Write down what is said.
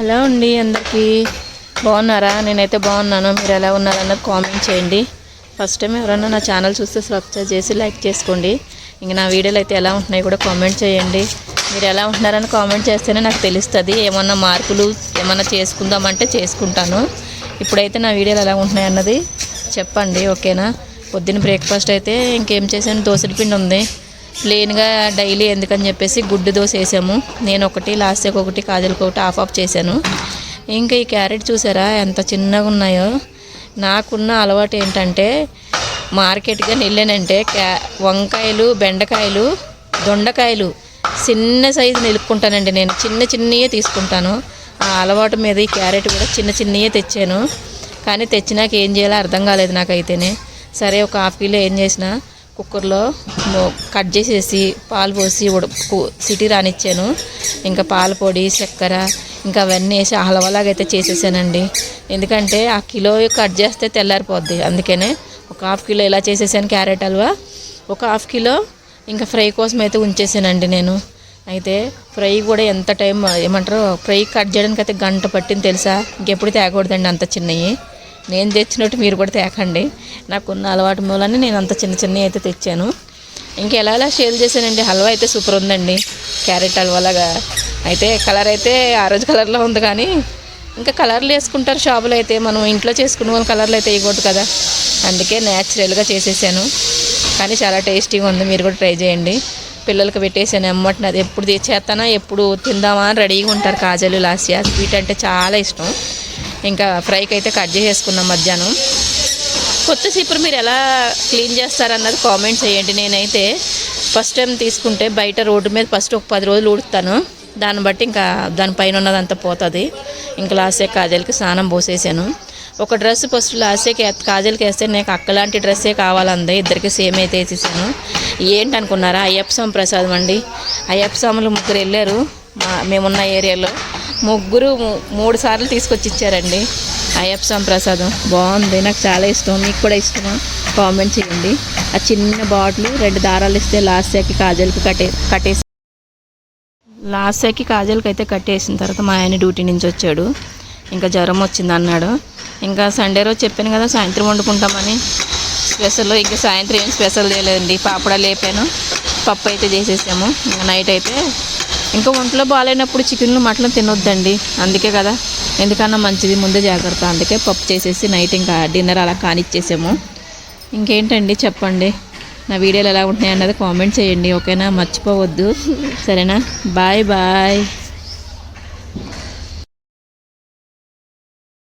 Hello అండి అందరికీ. బాగున్నారా? నేనైతే బాగున్నాను. మీరు ఎలా ఉన్నారన్నది కామెంట్ చేయండి. ఫస్ట్ టైం ఎవరైనా నా ఛానల్ చూస్తే సబ్స్క్రైబ్ చేసి లైక్ చేసుకోండి. ఇంక నా వీడియోలు అయితే ఎలా ఉంటున్నాయి కూడా కామెంట్ చేయండి. మీరు ఎలా ఉంటున్నారని కామెంట్ చేస్తేనే నాకు తెలుస్తుంది. ఏమన్నా మార్పులు ఏమన్నా చేసుకుందామంటే చేసుకుంటాను. ఇప్పుడైతే నా వీడియోలు ఎలా ఉంటున్నాయి అన్నది చెప్పండి ఓకేనా? పొద్దున్న బ్రేక్ఫాస్ట్ అయితే ఇంకేం చేశాను? దోశల పిండి ఉంది. ప్లెయిన్గా డైలీ ఎందుకని చెప్పేసి గుడ్డు దోశ వేసాము. నేను ఒకటి లాస్ట్ ఒకటి కాజల్కి ఒకటి ఆఫ్ ఆఫ్ చేశాను. ఇంకా ఈ క్యారెట్ చూసారా ఎంత చిన్నగా ఉన్నాయో. నాకున్న అలవాటు ఏంటంటే మార్కెట్గా వెళ్ళానంటే క్యా వంకాయలు బెండకాయలు దొండకాయలు చిన్న సైజు నిలుపుకుంటానండి నేను. చిన్న చిన్నయే తీసుకుంటాను. ఆ అలవాటు మీద ఈ క్యారెట్ కూడా చిన్న చిన్నయే తెచ్చాను. కానీ తెచ్చినాక ఏం చేయాలో అర్థం కాలేదు నాకైతేనే. సరే ఒక హాఫ్ కిలో ఏం చేసినా కుక్కర్లో కట్ చేసేసి పాలు పోసి సిటీ రానిచ్చాను. ఇంకా పాల పొడి చక్కెర ఇంకా అవన్నీ వేసి హలవలాగైతే చేసేసానండి. ఎందుకంటే ఆ కిలో కట్ చేస్తే తెల్లారిపోద్ది. అందుకనే ఒక హాఫ్ కిలో ఇలా చేసేసాను క్యారెట్ హల్వా. ఒక హాఫ్ కిలో ఇంకా ఫ్రై కోసం అయితే ఉంచేసానండి నేను. అయితే ఫ్రై కూడా ఎంత టైం ఏమంటారు ఫ్రై కట్ చేయడానికి అయితే గంట పట్టింది తెలుసా? ఇంకెప్పుడు తేకూడదండి అంత చిన్నవి నేను తెచ్చినట్టు మీరు కూడా తేకండి. నాకున్న అలవాటు మూలాన్ని నేను అంత చిన్న చిన్నవి అయితే తెచ్చాను. ఇంకా ఎలా ఎలా షేర్ చేశానండి? హల్వా అయితే సూపర్ ఉందండి. క్యారెట్ హల్వాలాగా అయితే కలర్ అయితే ఆరెంజ్ కలర్లో ఉంది కానీ ఇంకా కలర్లు వేసుకుంటారు షాపులో అయితే. మనం ఇంట్లో చేసుకున్న వాళ్ళు కలర్లు అయితే వేయకూడదు కదా. అందుకే న్యాచురల్గా చేసేసాను. కానీ చాలా టేస్టీగా ఉంది. మీరు కూడా ట్రై చేయండి. పిల్లలకి పెట్టేసాను అమ్మటిని అది ఎప్పుడు తెచ్చేస్తానా ఎప్పుడు తిందామా అని రెడీగా ఉంటారు కాజలు లాస్యా. స్వీట్ అంటే చాలా ఇష్టం. ఇంకా ఫ్రైకి అయితే కట్ చేసేసుకున్నాం మధ్యాహ్నం. కొత్త సీపురు మీరు ఎలా క్లీన్ చేస్తారన్నది కామెంట్ చేయండి. నేనైతే ఫస్ట్ టైం తీసుకుంటే బయట రోడ్డు మీద ఫస్ట్ ఒక పది రోజులు ఉడుతాను. దాన్ని బట్టి ఇంకా దానిపైన ఉన్నదంతా పోతుంది. ఇంకా లాస్టే కాజల్కి స్నానం పోసేసాను. ఒక డ్రెస్ ఫస్ట్ లాస్ట్కి కాజల్కి వేస్తే నాకు అక్కలాంటి డ్రెస్సే కావాలంది. ఇద్దరికి సేమ్ అయితే వేసేసాను. ఏంటి అనుకున్నారా అయ్యప్ప స్వామి ప్రసాదం అండి. అయ్యప్ప స్వాములు ముగ్గురు వెళ్ళారు. మా మేమున్న ఏరియాలో. ముగ్గురు మూడు సార్లు తీసుకొచ్చి ఇచ్చారండి అయ్యప్ప స్వామి ప్రసాదం. బాగుంది. నాకు చాలా ఇష్టం. మీకు కూడా ఇష్టమా? కామెంట్ చేయండి. ఆ చిన్న బాటిల్ రెండు దారాలు ఇస్తే లాస్ట్ సెక్కి కాజల్కి కట్టే కట్టేసి లాస్ట్ సెక్కి కాజల్కి అయితే కట్టేసిన తర్వాత మా ఆయన డ్యూటీ నుంచి వచ్చాడు. ఇంకా జ్వరం వచ్చింది అన్నాడు. ఇంకా సండే రోజు చెప్పాను కదా సాయంత్రం వండుకుంటామని. స్పెషల్ ఇంకా సాయంత్రం ఏం స్పెషల్ చేయలేదండి. పాపడా లేపాను. పప్పు అయితే చేసేసాము. ఇంకా నైట్ అయితే ఇంకా ఒంట్లో బాగాలేనప్పుడు చికెన్లు మటన్ తినొద్దండి. అందుకే కదా ఎందుకన్నా మంచిది ముందే జాగ్రత్త. అందుకే పప్పు చేసేసి నైట్ ఇంకా డిన్నర్ అలా కానిచ్చేసాము. ఇంకేంటండి చెప్పండి? నా వీడియోలు ఎలా ఉంటున్నాయి అన్నది కామెంట్ చేయండి ఓకేనా? మర్చిపోవద్దు. సరేనా? Bye bye.